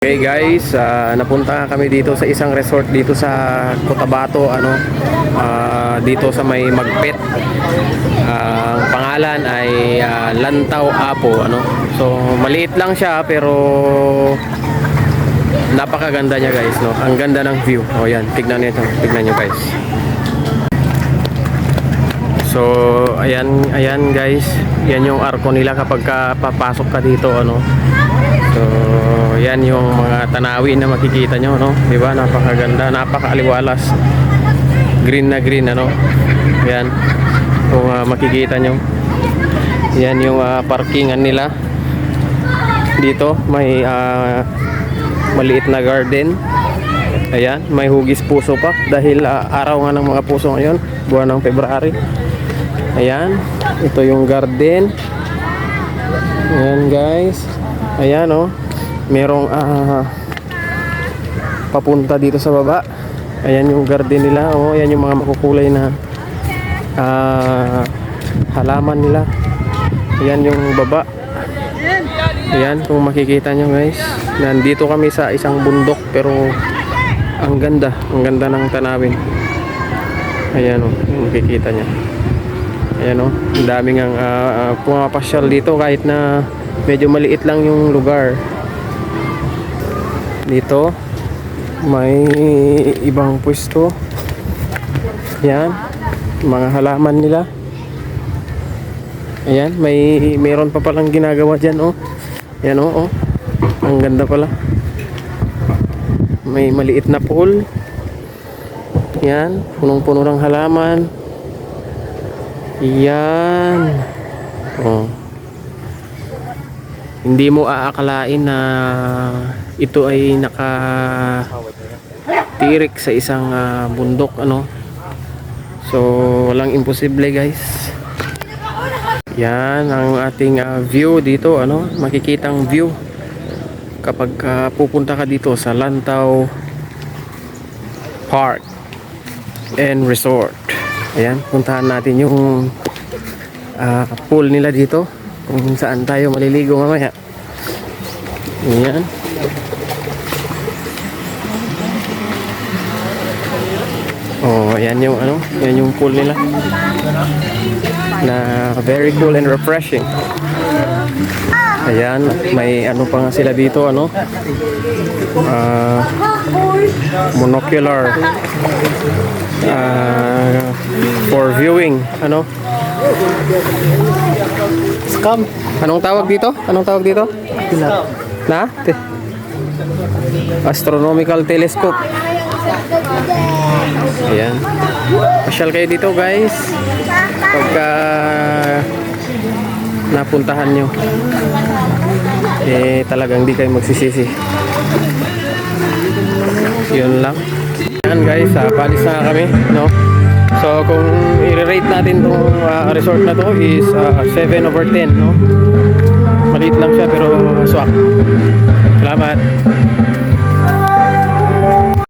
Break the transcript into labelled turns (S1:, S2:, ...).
S1: Okay guys, ah, napunta kami dito sa isang resort dito sa Cotabato ano ah, dito sa may Magpet. Ah, ang pangalan ay ah, Lantaw Apo ano. So maliit lang siya pero napakaganda niya guys no. Ang ganda ng view. Oh yan, tignan niyo tignan niyo guys. So ayan ayan guys, yan yung arko nila kapag ka papasok ka dito ano. So, yan yung mga tanawin na makikita nyo, no? Di ba? Napakaganda, napakaaliwalas. Green na green, ano? Yan. Kung ah, makikita nyo. Yan yung ah, parkingan nila. Dito, may ah, maliit na garden. Ayan, may hugis puso pa dahil ah, araw nga ng mga puso ngayon, buwan ng February. Ayan, ito yung garden. Ayan guys. Ayan oh. Merong ah, papunta dito sa baba. Ayan yung garden nila. Oh, ayan yung mga makukulay na ah, halaman nila. Ayan yung baba. Ayan kung makikita nyo guys. Nandito kami sa isang bundok pero ang ganda. Ang ganda ng tanawin. Ayan oh, kung makikita nyo. Ayan oh, ang daming ah, ah, pumapasyal dito kahit na medyo maliit lang yung lugar. Dito may ibang pwesto. Yan, mga halaman nila. Ayan, may meron pa palang ginagawa diyan oh. Yan oh, oh. Ang ganda pala. May maliit na pool. Yan, punong-puno ng halaman. Yan. Oh. Hindi mo aakalain na ito ay naka tirik sa isang ah, bundok ano. So walang imposible guys. Yan ang ating ah, view dito ano, makikitang view kapag ah, pupunta ka dito sa Lantaw Park and Resort. Ayan, puntahan natin yung ah, pool nila dito kung saan tayo maliligo mamaya. Ayan. Oh, ayan yung ano, yan yung pool nila. Na very cool and refreshing. Ayan, may ano pa nga sila dito, ano? Ah, monocular ah, for viewing, ano?
S2: Scam.
S1: Anong tawag dito? Anong tawag dito? Na? Astronomical telescope. Ayan. Pasyal kayo dito guys. Pagka napuntahan nyo. Eh talagang di kayo magsisisi. Yun lang. Yan guys, uh, palis na kami. No? So kung i-rate natin tong ah, resort na to is ah, 7 over 10. No? Maliit lang siya pero swak. Salamat.